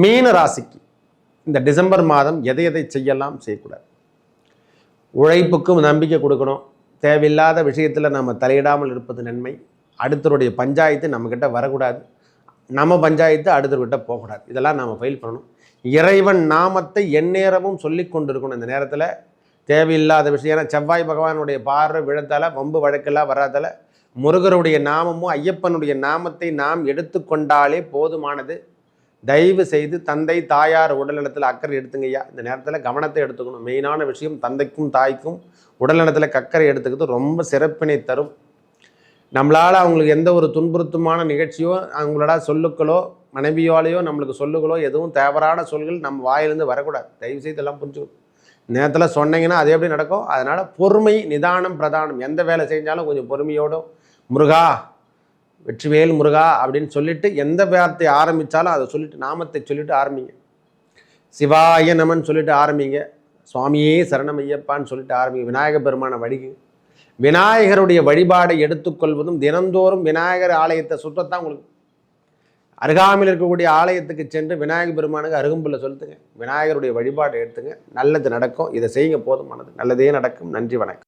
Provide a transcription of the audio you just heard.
மீன ராசிக்கு இந்த டிசம்பர் மாதம் எதை எதை செய்யலாம் செய்யக்கூடாது. உழைப்புக்கும் நம்பிக்கை கொடுக்கணும். தேவையில்லாத விஷயத்தில் நம்ம தலையிடாமல் இருப்பது நன்மை. அடுத்தருடைய பஞ்சாயத்து நம்மக்கிட்ட வரக்கூடாது. நம்ம பஞ்சாயத்து அடுத்தவர்கிட்ட போகக்கூடாது. இதெல்லாம் நாம் ஃபைல் பண்ணணும். இறைவன் நாமத்தை எந்நேரமும் சொல்லி கொண்டு இருக்கணும் இந்த நேரத்தில். தேவையில்லாத விஷயம். ஏன்னா செவ்வாய் பகவானுடைய பார்வை விழத்தால் வம்பு வழக்கெல்லாம் வராதால முருகருடைய நாமமும் ஐயப்பனுடைய நாமத்தை நாம் எடுத்துக்கொண்டாலே போதுமானது. தயவு செய்து தந்தை தாயார் உடல்நலத்தில் அக்கறை எடுத்துங்கய்யா இந்த நேரத்தில் கவனத்தை எடுத்துக்கணும். மெயினான விஷயம் தந்தைக்கும் தாய்க்கும் உடல்நலத்தில் கக்கறை எடுத்துக்கிறது ரொம்ப சிறப்பினை தரும். நம்மளால் அவங்களுக்கு எந்த ஒரு துன்புறுத்தமான நிகழ்ச்சியோ அவங்களோட சொல்லுக்களோ மனைவியாலேயோ நம்மளுக்கு சொல்லுகளோ எதுவும் தேவறான சொல்கள் நம்ம வாயிலிருந்து வரக்கூடாது. தயவு செய்து எல்லாம் புரிஞ்சுக்கணும். நேரத்தில் சொன்னீங்கன்னா அது எப்படி நடக்கும்? அதனால் பொறுமை நிதானம் பிரதானம். எந்த வேலை செஞ்சாலும் கொஞ்சம் பொறுமையோடும். முருகா வெற்றிவேல் முருகா அப்படின்னு சொல்லிட்டு எந்த வார்த்தை ஆரம்பித்தாலும் அதை சொல்லிட்டு நாமத்தை சொல்லிட்டு ஆரம்பிங்க. சிவாய நமன் சொல்லிட்டு ஆரம்பிங்க. சுவாமியே சரணம் ஐயப்பான்னு சொல்லிட்டு ஆரம்பிங்க. விநாயக பெருமான வழிகு விநாயகருடைய வழிபாடை எடுத்துக்கொள்வதும் தினந்தோறும் விநாயகர் ஆலயத்தை சுற்றத்தான் உங்களுக்கு. அருகாமையில் இருக்கக்கூடிய ஆலயத்துக்கு சென்று விநாயகர் பெருமானுக்கு அருகம்புல்ல சொல்லுங்க. விநாயகருடைய வழிபாடை எடுத்துங்க. நல்லது நடக்கும். இதை செய்யுங்க. போதுமானது. நல்லதே நடக்கும். நன்றி வணக்கம்.